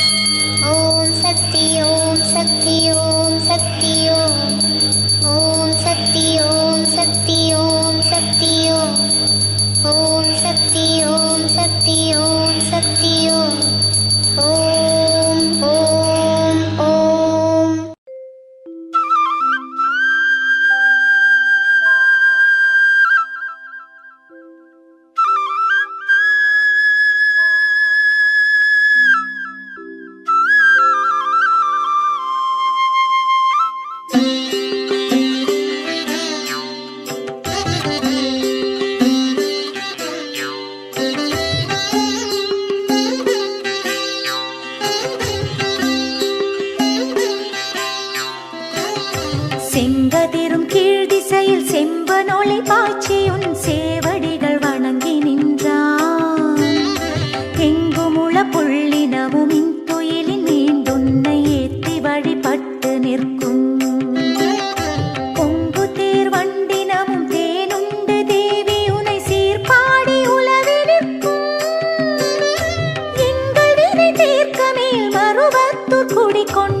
ॐ शक्ति ॐ शक्ति con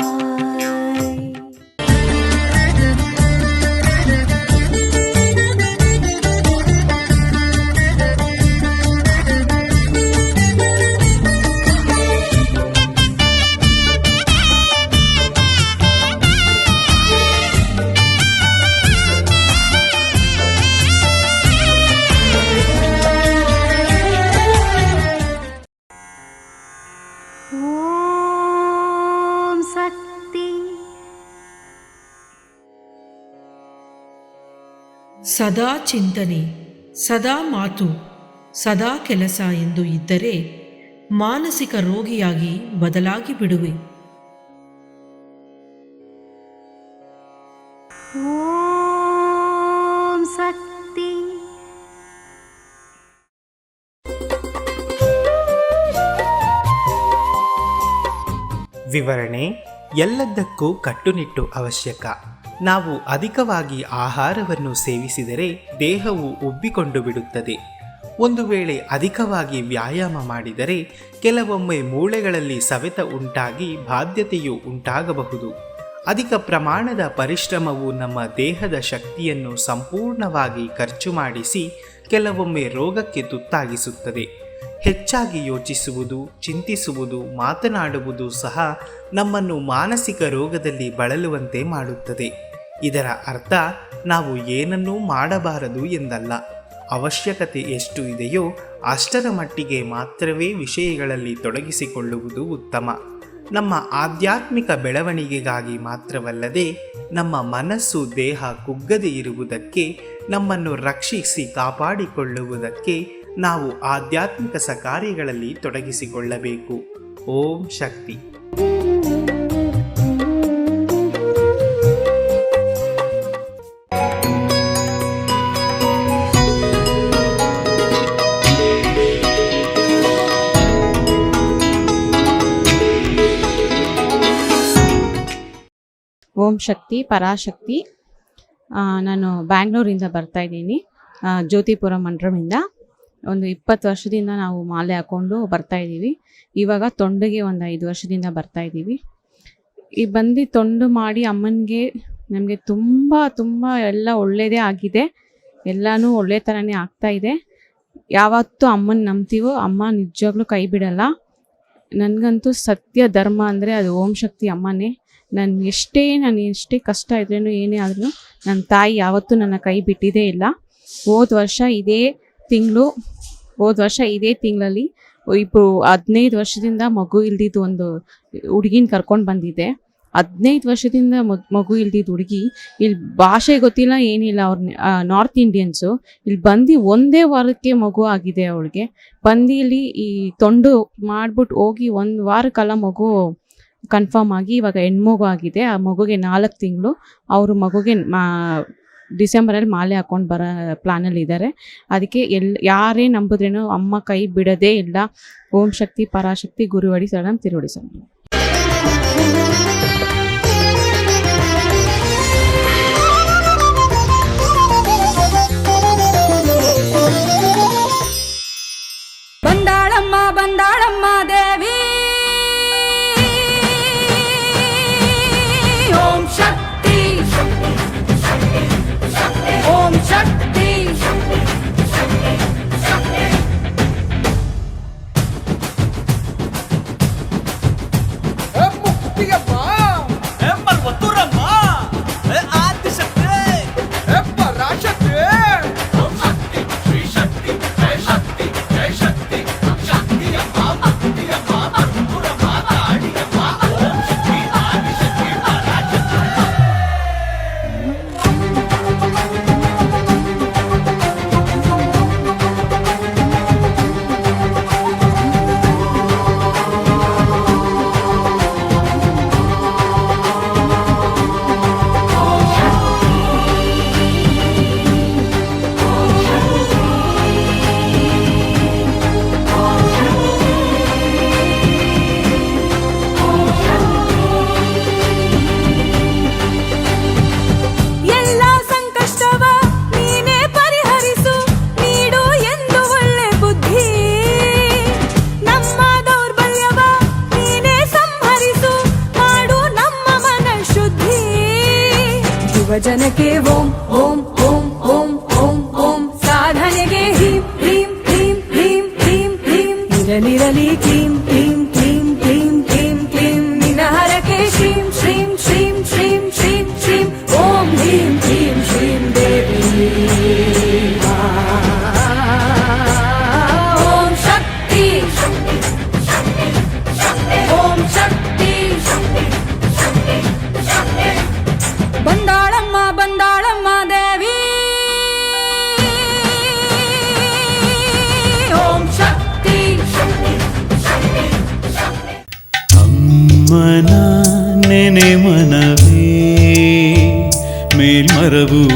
ಸದಾ ಚಿಂತನೆ ಸದಾ ಮಾತು ಸದಾ ಕೆಲಸ ಎಂದು ಇದ್ದರೆ ಮಾನಸಿಕ ರೋಗಿಯಾಗಿ ಬದಲಾಗಿ ಬಿಡುವೆ. ಓಂ ಶಕ್ತಿ ವಿವರಣೆ ಎಲ್ಲದಕ್ಕೂ ಕಟ್ಟುನಿಟ್ಟು ಅವಶ್ಯಕ. ನಾವು ಅಧಿಕವಾಗಿ ಆಹಾರವನ್ನು ಸೇವಿಸಿದರೆ ದೇಹವು ಉಬ್ಬಿಕೊಂಡು ಬಿಡುತ್ತದೆ. ಒಂದು ವೇಳೆ ಅಧಿಕವಾಗಿ ವ್ಯಾಯಾಮ ಮಾಡಿದರೆ ಕೆಲವೊಮ್ಮೆ ಮೂಳೆಗಳಲ್ಲಿ ಸವೆತ ಉಂಟಾಗಿ ಬಾಧ್ಯತೆಯು ಉಂಟಾಗಬಹುದು. ಅಧಿಕ ಪ್ರಮಾಣದ ಪರಿಶ್ರಮವು ನಮ್ಮ ದೇಹದ ಶಕ್ತಿಯನ್ನು ಸಂಪೂರ್ಣವಾಗಿ ಖರ್ಚು ಮಾಡಿಸಿ ಕೆಲವೊಮ್ಮೆ ರೋಗಕ್ಕೆ ತುತ್ತಾಗಿಸುತ್ತದೆ. ಹೆಚ್ಚಾಗಿ ಯೋಚಿಸುವುದು, ಚಿಂತಿಸುವುದು, ಮಾತನಾಡುವುದು ಸಹ ನಮ್ಮನ್ನು ಮಾನಸಿಕ ರೋಗದಲ್ಲಿ ಬಳಲುವಂತೆ ಮಾಡುತ್ತದೆ. ಇದರ ಅರ್ಥ ನಾವು ಏನನ್ನೂ ಮಾಡಬಾರದು ಎಂದಲ್ಲ. ಅವಶ್ಯಕತೆ ಎಷ್ಟು ಇದೆಯೋ ಅಷ್ಟರ ಮಟ್ಟಿಗೆ ಮಾತ್ರವೇ ವಿಷಯಗಳಲ್ಲಿ ತೊಡಗಿಸಿಕೊಳ್ಳುವುದು ಉತ್ತಮ. ನಮ್ಮ ಆಧ್ಯಾತ್ಮಿಕ ಬೆಳವಣಿಗೆಗಾಗಿ ಮಾತ್ರವಲ್ಲದೆ ನಮ್ಮ ಮನಸ್ಸು ದೇಹ ಕುಗ್ಗದೆ ಇರುವುದಕ್ಕೆ, ನಮ್ಮನ್ನು ರಕ್ಷಿಸಿ ಕಾಪಾಡಿಕೊಳ್ಳುವುದಕ್ಕೆ ನಾವು ಆಧ್ಯಾತ್ಮಿಕ ಸಕಾರ್ಯಗಳಲ್ಲಿ ತೊಡಗಿಸಿಕೊಳ್ಳಬೇಕು. ಓಂ ಶಕ್ತಿ. ಓಂ ಶಕ್ತಿ, ಪರಾಶಕ್ತಿ ನಾನು ಬ್ಯಾಂಗ್ಳೂರಿಂದ ಬರ್ತಾ ಇದ್ದೀನಿ ಜ್ಯೋತಿಪುರ ಮಂಡ್ರಮಿಂದ ಒಂದು ಇಪ್ಪತ್ತು ವರ್ಷದಿಂದ ನಾವು ಮಾಲೆ ಹಾಕೊಂಡು ಬರ್ತಾ ಇದ್ದೀವಿ. ಇವಾಗ ತೊಂಡಿಗೆ ಒಂದು ಐದು ವರ್ಷದಿಂದ ಬರ್ತಾ ಇದ್ದೀವಿ. ಈ ಬಂದು ತೊಂಡು ಮಾಡಿ ಅಮ್ಮನಿಗೆ ನಮಗೆ ತುಂಬ ತುಂಬ ಎಲ್ಲ ಒಳ್ಳೆಯದೇ ಆಗಿದೆ. ಎಲ್ಲನೂ ಒಳ್ಳೆ ಥರನೇ ಆಗ್ತಾ ಇದೆ. ಯಾವತ್ತೂ ಅಮ್ಮನ ನಂಬ್ತೀವೋ, ಅಮ್ಮ ನಿಜವಾಗ್ಲೂ ಕೈ ಬಿಡಲ್ಲ. ನನಗಂತೂ ಸತ್ಯ ಧರ್ಮ ಅಂದರೆ ಅದು ಓಂ ಶಕ್ತಿ ಅಮ್ಮನೇ. ನಾನು ಎಷ್ಟೇ ನಾನು ಎಷ್ಟೇ ಕಷ್ಟ ಇದ್ರೂ ಏನೇ ಆದ್ರೂ ನನ್ನ ತಾಯಿ ಯಾವತ್ತೂ ನನ್ನ ಕೈ ಬಿಟ್ಟಿದ್ದೇ ಇಲ್ಲ. ಹೋದ ವರ್ಷ ಇದೇ ತಿಂಗಳು, ಹೋದ ವರ್ಷ ಇದೇ ತಿಂಗಳಲ್ಲಿ ಇಬ್ಬರು ಹದಿನೈದು ವರ್ಷದಿಂದ ಮಗು ಇಲ್ದಿದ್ದು ಒಂದು ಹುಡುಗಿನ ಕರ್ಕೊಂಡು ಬಂದಿದ್ದೆ. ಹದಿನೈದು ವರ್ಷದಿಂದ ಮಗು ಇಲ್ದಿದ್ದ ಹುಡುಗಿ ಇಲ್ಲಿ ಭಾಷೆ ಗೊತ್ತಿಲ್ಲ, ಏನಿಲ್ಲ ಅವ್ರ ನಾರ್ತ್ ಇಂಡಿಯನ್ಸು ಇಲ್ಲಿ ಬಂದು ಒಂದೇ ವಾರಕ್ಕೆ ಮಗು ಆಗಿದೆ ಅವಳಿಗೆ. ಬಂದು ಇಲ್ಲಿ ಈ ತೊಂಡು ಮಾಡ್ಬಿಟ್ಟು ಹೋಗಿ ಒಂದು ವಾರಕ್ಕೆಲ್ಲ ಮಗು ಕನ್ಫರ್ಮ್ ಆಗಿ ಇವಾಗ ಹೆಣ್ಮಗು ಆಗಿದೆ. ಆ ಮಗುಗೆ ನಾಲ್ಕು ತಿಂಗಳು. ಅವರು ಮಗುಗೆ ಮಾ ಡಿಸೆಂಬರಲ್ಲಿ ಮಾಲೆ ಹಾಕೊಂಡು ಬರೋ ಪ್ಲ್ಯಾನಲ್ಲಿ ಇದ್ದಾರೆ ಅದಕ್ಕೆ ಎಲ್, ಯಾರೇ ನಂಬುದ್ರೇನೋ ಅಮ್ಮ ಕೈ ಬಿಡೋದೇ ಇಲ್ಲ. ಓಂ ಶಕ್ತಿ, ಪರಾಶಕ್ತಿ, ಗುರುವಡಿ ಸಡಂ ತಿರುವಡಿ ಸಡಂ के ओम ओम ओम ओम ओम ओम। साधन के हिम हिम हिम हिम हिम हिम। निरली क्रीम ಮೇಲ್ಮರಬೂರಮ್ಮನ